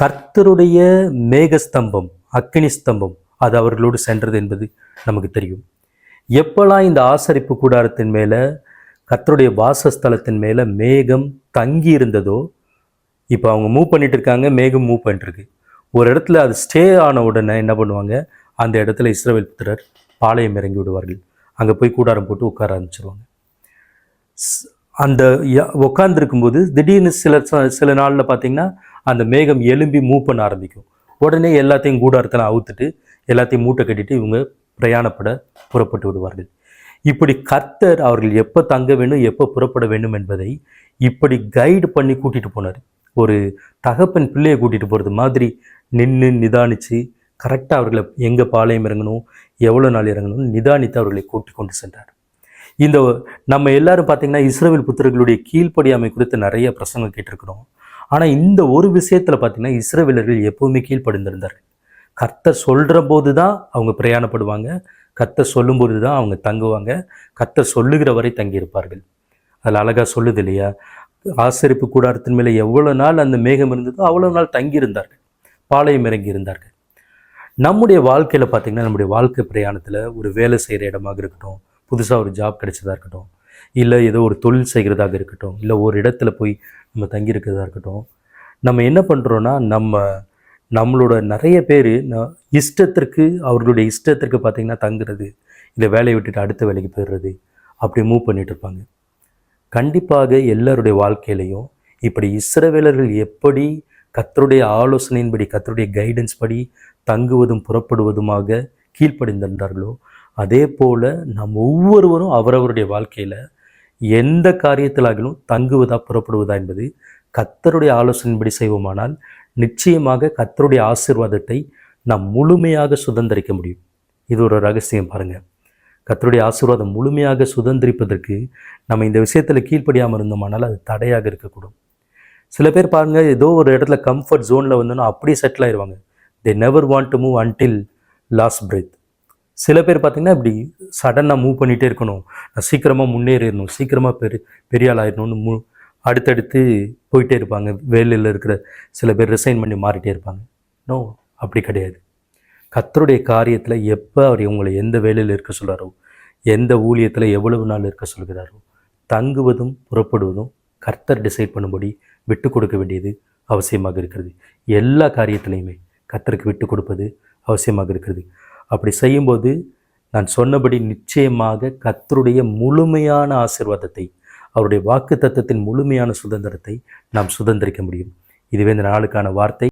கர்த்தருடைய மேகஸ்தம்பம் அக்கினி ஸ்தம்பம் அது அவர்களோடு சென்றது என்பது நமக்கு தெரியும். எப்பெல்லாம் இந்த ஆசரிப்பு கூடாரத்தின் மேலே கர்த்தருடைய வாசஸ்தலத்தின் மேலே மேகம் தங்கி இருந்ததோ இப்போ அவங்க மூவ் பண்ணிட்டு இருக்காங்க மேகம் மூவ் பண்ணிட்டுருக்கு ஒரு இடத்துல அது ஸ்டே ஆன உடனே என்ன பண்ணுவாங்க? அந்த இடத்துல இஸ்ரவேல் புத்திரர் பாளையம் இறங்கி விடுவார்கள். அங்கே போய் கூடாரம் போட்டு உட்கார ஆரம்பிச்சிருவாங்க. ஸ்- அந்த உட்காந்துருக்கும்போது திடீர்னு சில ச- சில நாளில் பார்த்தீங்கன்னா அந்த மேகம் எலும்பி மூவ் பண்ண ஆரம்பிக்கும். உடனே எல்லாத்தையும் கூடாரத்தில் அவுத்துட்டு எல்லாத்தையும் மூட்டை கட்டிட்டு இவங்க பிரயாணப்பட புறப்பட்டு விடுவார்கள். இப்படி கர்த்தர் அவர்கள் எப்போ தங்க வேண்டும் எப்போ புறப்பட வேண்டும் என்பதை இப்படி கைடு பண்ணி கூட்டிகிட்டு போனார். ஒரு தகப்பன் பிள்ளையை கூட்டிகிட்டு போகிறது மாதிரி நின்று நிதானித்து கரெக்டாக அவர்களை எங்கே பாளையம் இறங்கணும் எவ்வளோ நாள் இறங்கணும்னு நிதானித்து அவர்களை கூட்டி கொண்டு சென்றார். இந்த நம்ம எல்லாரும் பார்த்தீங்கன்னா இஸ்ரேல் புத்திரர்களுடைய கீழ்ப்படியாமை குறித்து நிறைய பிரசங்கம் கேட்டிருக்கிறோம். ஆனால் இந்த ஒரு விஷயத்தில் பார்த்தீங்கன்னா இஸ்ரவேலர்கள் எப்பவுமே கீழ்ப்படிந்திருந்தார்கள். கர்த்தர் சொல்கிற போது தான் அவங்க பிரயாணப்படுவாங்க. கர்த்தர் சொல்லும்போது தான் அவங்க தங்குவாங்க. கர்த்தர் சொல்லுகிற வரை தங்கியிருப்பார்கள். அதில் அழகாக சொல்லுது இல்லையா? ஆசரிப்பு கூடாரத்தின் மேலே எவ்வளோ நாள் அந்த மேகம் இருந்ததோ அவ்வளோ நாள் தங்கியிருந்தார்கள். பாளையம் இறங்கி இருந்தார்கள். நம்முடைய வாழ்க்கையில் பார்த்தீங்கன்னா நம்முடைய வாழ்க்கை பிரயாணத்தில் ஒரு வேலை செய்கிற இடமாக இருக்கட்டும் புதுசாக ஒரு ஜாப் கிடைச்சதாக இருக்கட்டும் இல்லை ஏதோ ஒரு தொழில் செய்கிறதாக இருக்கட்டும் இல்லை ஒரு இடத்துல போய் நம்ம தங்கியிருக்கிறதா இருக்கட்டும் நம்ம என்ன பண்ணுறோன்னா நம்ம நம்மளோட நிறைய பேர் இஷ்டத்திற்கு அவர்களுடைய இஷ்டத்திற்கு பார்த்தீங்கன்னா தங்குறது இந்த வேலையை விட்டுட்டு அடுத்த வேலைக்கு போயிடுறது அப்படி மூவ் பண்ணிட்டு இருப்பாங்க. கண்டிப்பாக எல்லாருடைய வாழ்க்கையிலையும் இப்படி இஸ்ரவேலர்கள் எப்படி கத்தருடைய ஆலோசனையின்படி கத்தருடைய கைடன்ஸ் படி தங்குவதும் புறப்படுவதுமாக கீழ்ப்படிந்திருந்தார்களோ அதே போல் நாம் ஒவ்வொருவரும் அவரவருடைய வாழ்க்கையில் எந்த காரியத்திலாகிலும் தங்குவதா புறப்படுவதா என்பது கத்தருடைய ஆலோசனைப்படி செய்வோமானால் நிச்சயமாக கத்தருடைய ஆசீர்வாதத்தை நாம் முழுமையாக சுதந்திரிக்க முடியும். இது ஒரு ரகசியம் பாருங்கள் கத்தருடைய ஆசீர்வாதம் முழுமையாக சுதந்திரிப்பதற்கு நம்ம இந்த விஷயத்தில் கீழ்ப்படியாமல் இருந்தோமானால் அது தடையாக இருக்கக்கூடும். சில பேர் பாருங்கள் ஏதோ ஒரு இடத்துல கம்ஃபர்ட் ஜோனில் வந்தோன்னா அப்படியே செட்டில் ஆயிடுவாங்க they never want to move until last breath சில பேர் பார்த்திங்கன்னா இப்படி சடனாக மூவ் பண்ணிகிட்டே இருக்கணும். நான் சீக்கிரமாக முன்னேறிடணும் சீக்கிரமாக பெரு பெரிய ஆள் ஆயிடணும்னு அடுத்தடுத்து போயிட்டே இருப்பாங்க. வேலையில் இருக்கிற சில பேர் ரிசைன் பண்ணி மாறிட்டே இருப்பாங்க. நோ அப்படி கிடையாது. கத்தருடைய காரியத்தில் எப்போ அவர் உங்களை எந்த வேலையில் இருக்க சொல்கிறாரோ எந்த ஊழியத்தில் எவ்வளவு நாள் இருக்க சொல்கிறாரோ தங்குவதும் புறப்படுவதும் கர்த்தர் டிசைட் பண்ணும்படி விட்டு கொடுக்க வேண்டியது அவசியமாக இருக்கிறது. எல்லா காரியத்திலையுமே கர்த்தருக்கு விட்டு கொடுப்பது அவசியமாக இருக்கிறது. அப்படி செய்யும்போது நான் சொன்னபடி நிச்சயமாக கத்தருடைய முழுமையான ஆசீர்வாதத்தை அவருடைய வாக்கு தத்துவத்தின் முழுமையான சுதந்திரத்தை நாம் சுதந்திரிக்க முடியும். இதுவே இந்த நாளுக்கான வார்த்தை.